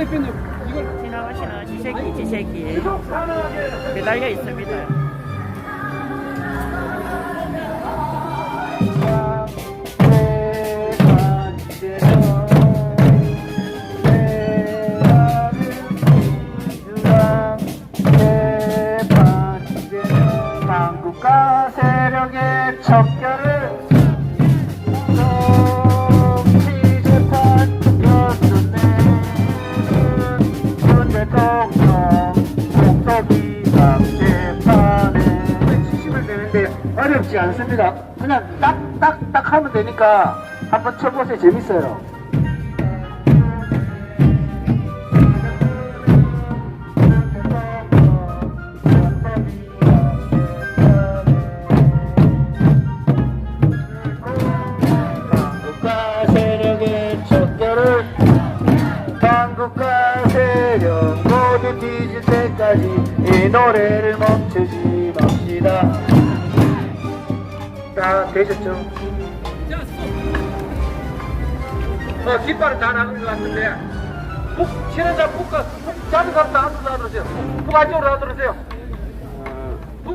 대표님 이걸 지나가시는 지새끼 지새끼 매달려 있습니다. 한국과 세력의 척 어렵지 않습니다. 그냥 딱딱 딱 하면 되니까 한번 쳐보세요. 재밌어요. 이 노래를 멈 다 되셨죠? 어, 깃발은 다 나간 것 같은데. 푹 치는 자 푹가 자주 가서 안으로 놔두세요. 푹 안쪽으로 놔두세요.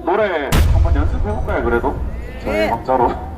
노래 한번 연습해볼까요 그래도? 저희 박자로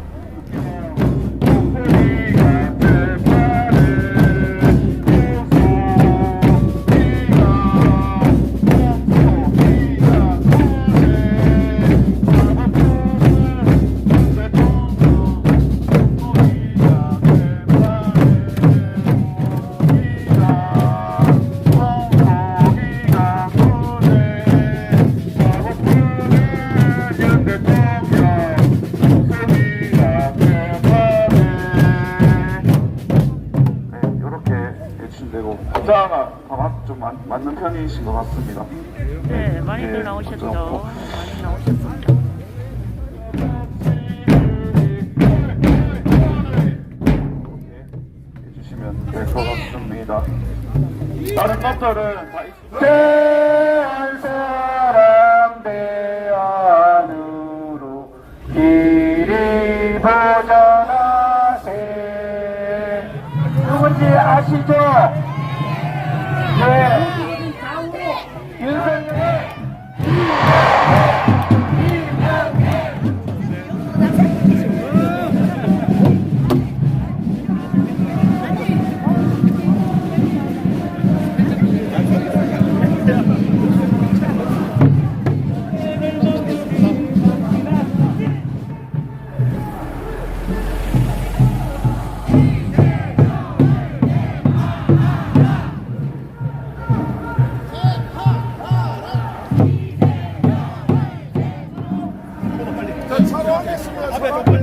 해주신되고 박자가 아마 좀 맞, 맞는 편이신 것 같습니다 네, 많이들 네, 나오셨죠. 걱정 없고. 많이 나오셨습니다. 해주시면 될 것 같습니다 다른 것들은 다 있습니다 足と、ね、Aberto.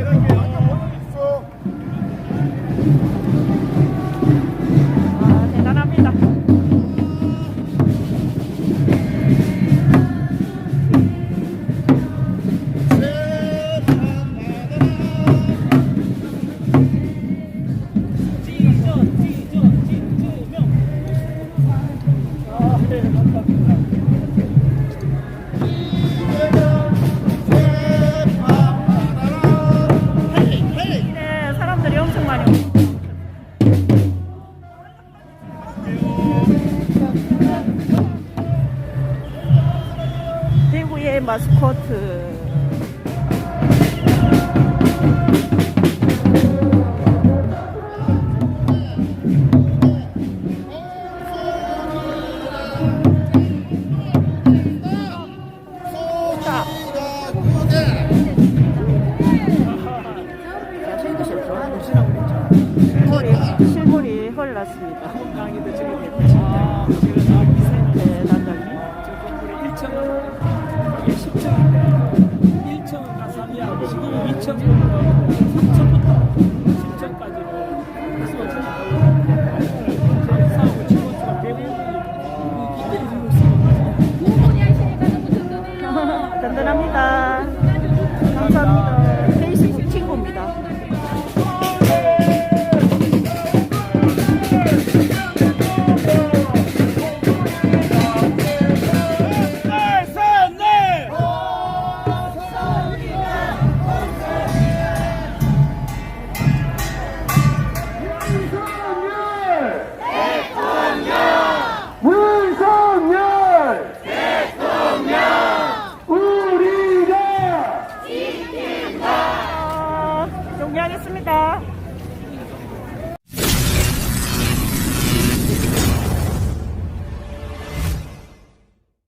대구의 마스코트 자. 실물이, 헐 났습니다. 하겠습니다.